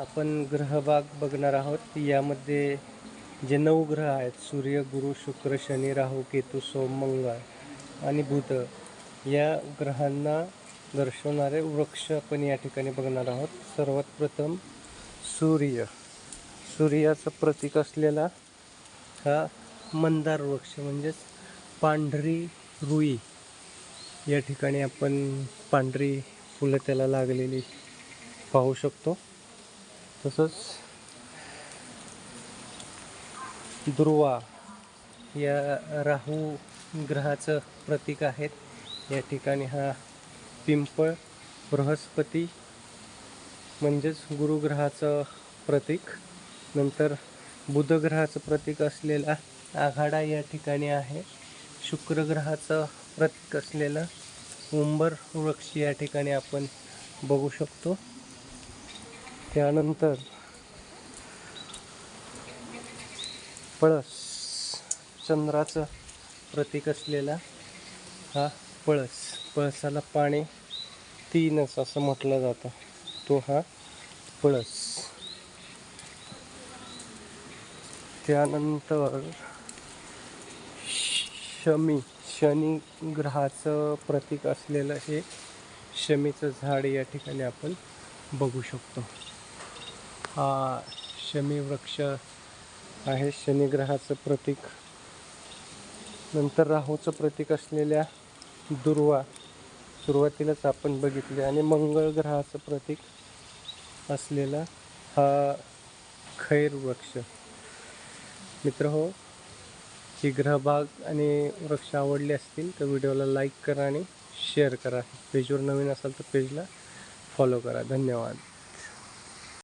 आपण ग्रहभाग बघणार आहोत. यामध्ये जे नऊ ग्रह आहेत सूर्य गुरु शुक्र शनी राहू केतू सोम मंगळ आणि बुध या ग्रहांना दर्शवणारे वृक्ष आपण या ठिकाणी बघणार आहोत. सर्वात प्रथम सूर्य. सूर्याचं प्रतीक असलेला हा मंदार वृक्ष म्हणजेच पांढरी रुई. या ठिकाणी आपण पांढरी फुलं त्याला लागलेली पाहू शकतो. तसंच दुर्वा या राहू ग्रहाचं प्रतीक आहेत. या ठिकाणी हा पिंपळ बृहस्पती म्हणजेच गुरुग्रहाचं प्रतीक. नंतर बुधग्रहाचं प्रतीक असलेला आघाडा या ठिकाणी आहे. शुक्र ग्रहाचं प्रतीक असलेलं उंबर वृक्ष या ठिकाणी आपण बघू शकतो. त्यानंतर पळस. चंद्राचं प्रतीक असलेला हा पळस. पळसाला पाणी तीनच असं म्हटलं जातं. तो हा पळस. त्यानंतर शमी. शनी ग्रहाचं प्रतीक असलेलं हे शमीचं झाड या ठिकाणी आपण बघू शकतो. हा शमी वृक्ष आहे. शनी ग्रहाचं प्रतीक. नंतर राहूचं प्रतीक असलेल्या दुर्वा सुरुवातीलाच आपण बघितले. आणि मंगळ ग्रहाचं प्रतीक असलेला हा खैर वृक्ष मित्र हो ही ग्रहभाग आणि वृक्ष आवडले असतील तर व्हिडिओला लाईक करा आणि शेअर करा. पेजवर नवीन असाल तर पेजला फॉलो करा. धन्यवाद.